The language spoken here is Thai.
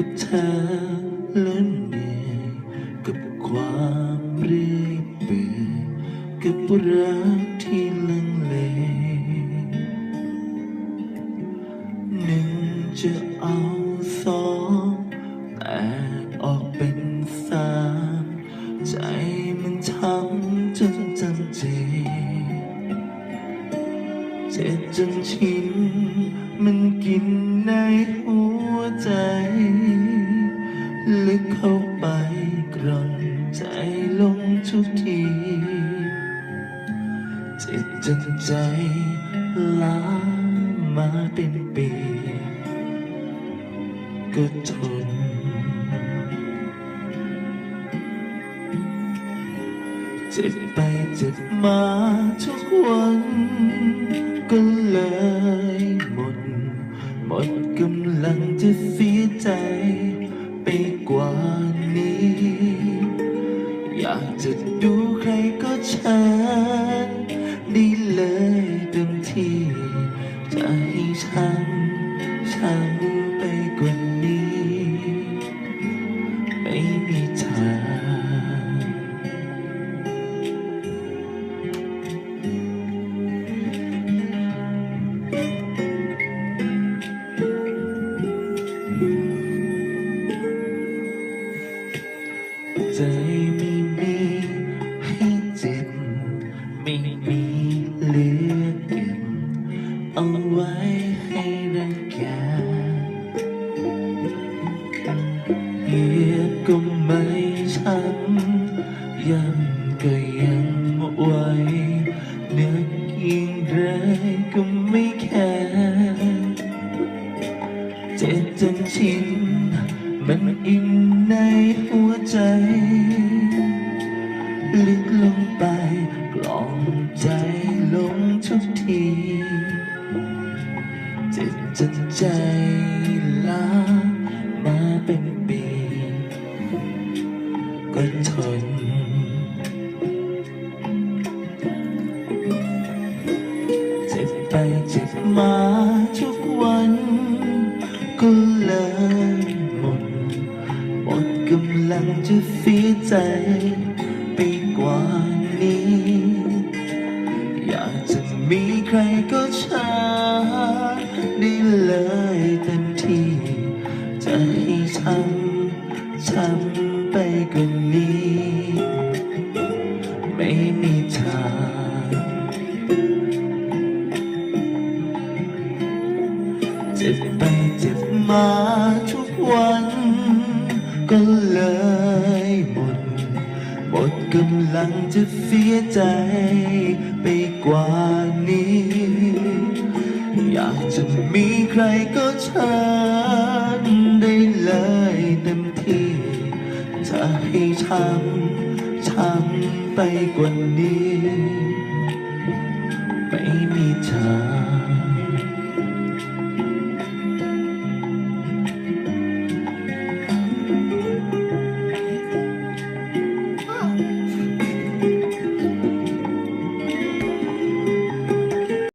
กับเธอและเหนื่อยกับความเรื่อยเปื่อยกับรักที่ลังเลหนึ่งจะเอาสองแตกออกเป็นสามใจมันทำจนจำเจเจ็บจนชินมันกินในหัวใจ ลึกเข้าไปกร่อนใจลงทุกทีเจ็บจนใจล้ามาเป็นปีก็ทนเจ็บไปเจ็บมาทุกวันก็เลยหมด หมดกำลังจะเสียใจ กว่านี้ อยากจะดูใครก็ฉันได้เลย ไม่มีเหลือเก็บเอาไว้ให้รังแกเหยียบก็ไม่ช้ำย้ำก็ยังไหวนึกยิ่งไรก็ไม่แคร์เจ็บจนชินมันอิ มาทุกวันก็เลยหมดหมดกำลังจะเสียใจไปกว่านี้ อยากจะมีใครก็ช้าได้เลยเต็มที่จะให้ฉันฉัน จ็บไปเจ็บมาทุกวัน ก็เลยหมด หมดกำลังจะเสียใจไปกว่านี้ อยากจะมีใครก็เชิญได้เลยเต็มที่ จะให้ทำทำไปกว่านี้ ไม่มีเธอ